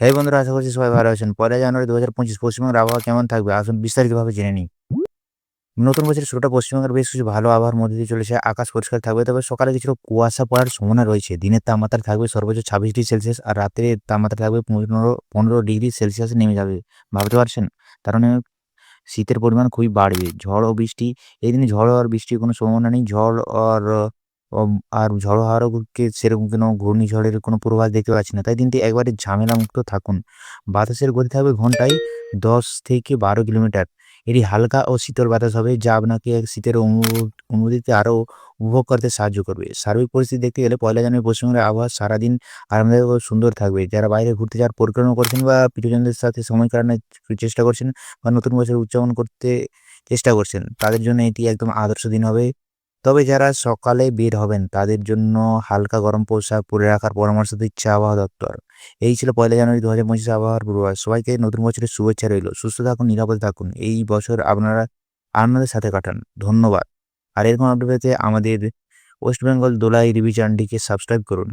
হ্যাঁ বন্ধুরা, আশা করছি সবাই ভালো আছেন। পয়লা জানুয়ারি দু হাজার পঁচিশ পশ্চিমবঙ্গের আবহাওয়া কেমন থাকবে? আসুন বিস্তারিতভাবে জেনে নিই। নতুন বছরের শুরুটা পশ্চিমবঙ্গের বেশ কিছু ভালো আবহাওয়ার মধ্যে দিয়ে চলেছে। আকাশ পরিষ্কার থাকবে, তবে সকালে কিছু কুয়াশা পড়ার সম্ভাবনা রয়েছে। দিনের তাপমাত্রা থাকবে সর্বোচ্চ ছাব্বিশ ডিগ্রি সেলসিয়াস আর রাতের তাপমাত্রা থাকবে পনেরো পনেরো ডিগ্রি সেলসিয়াসে নেমে যাবে। ভাবতে পারছেন? কারণ শীতের পরিমাণ খুবই বাড়বে। ঝড় ও বৃষ্টি, এই দিনে ঝড় আর বৃষ্টির কোনো সম্ভাবনা নেই। ঝড় আর আর ঝড়ো হাওয়ারও কে সেরকম কোনো ঘূর্ণিঝড়ের কোনো পূর্বাভাস দেখতে পাচ্ছি না। তাই দিনটি একবারে ঝামেলামুক্ত থাকুন। বাতাসের গতি থাকবে ঘন্টায় ১০ থেকে ১২ কিলোমিটার। এটি হালকা ও শীতল বাতাস হবে যা আপনাকে শীতের অনু অনুভূতিতে আরও উপভোগ করতে সাহায্য করবে। সার্বিক পরিস্থিতি দেখতে গেলে পয়লা জানুয়ারি পশ্চিমবঙ্গের আবহাওয়া সারাদিন আরামদায়ক ও সুন্দর থাকবে। যারা বাইরে ঘুরতে যাওয়ার পরিকল্পনা করছেন বা প্রিয়জনদের সাথে সময় কাটানোর চেষ্টা করছেন বা নতুন বছর উদযাপন করতে চেষ্টা করছেন, তাদের জন্য এটি একদম আদর্শ দিন হবে। তবে যারা সকালে বের হবেন, তাদের জন্য হালকা গরম পোশাক পরে রাখার পরামর্শ দিচ্ছে আবহাওয়া দপ্তর। এই ছিল পয়লা জানুয়ারি দু হাজার পঁচিশ আবহাওয়ার পূর্বাভাস। সবাইকে নতুন বছরের শুভেচ্ছা রইল। সুস্থ থাকুন, নিরাপদে থাকুন। এই বছর আপনারা আনন্দের সাথে কাটান। ধন্যবাদ। আর এরকম আপডেট পেতে আমাদের ওয়েস্ট বেঙ্গল দোলাই রিভি চ্যানেলটিকে সাবস্ক্রাইব করুন।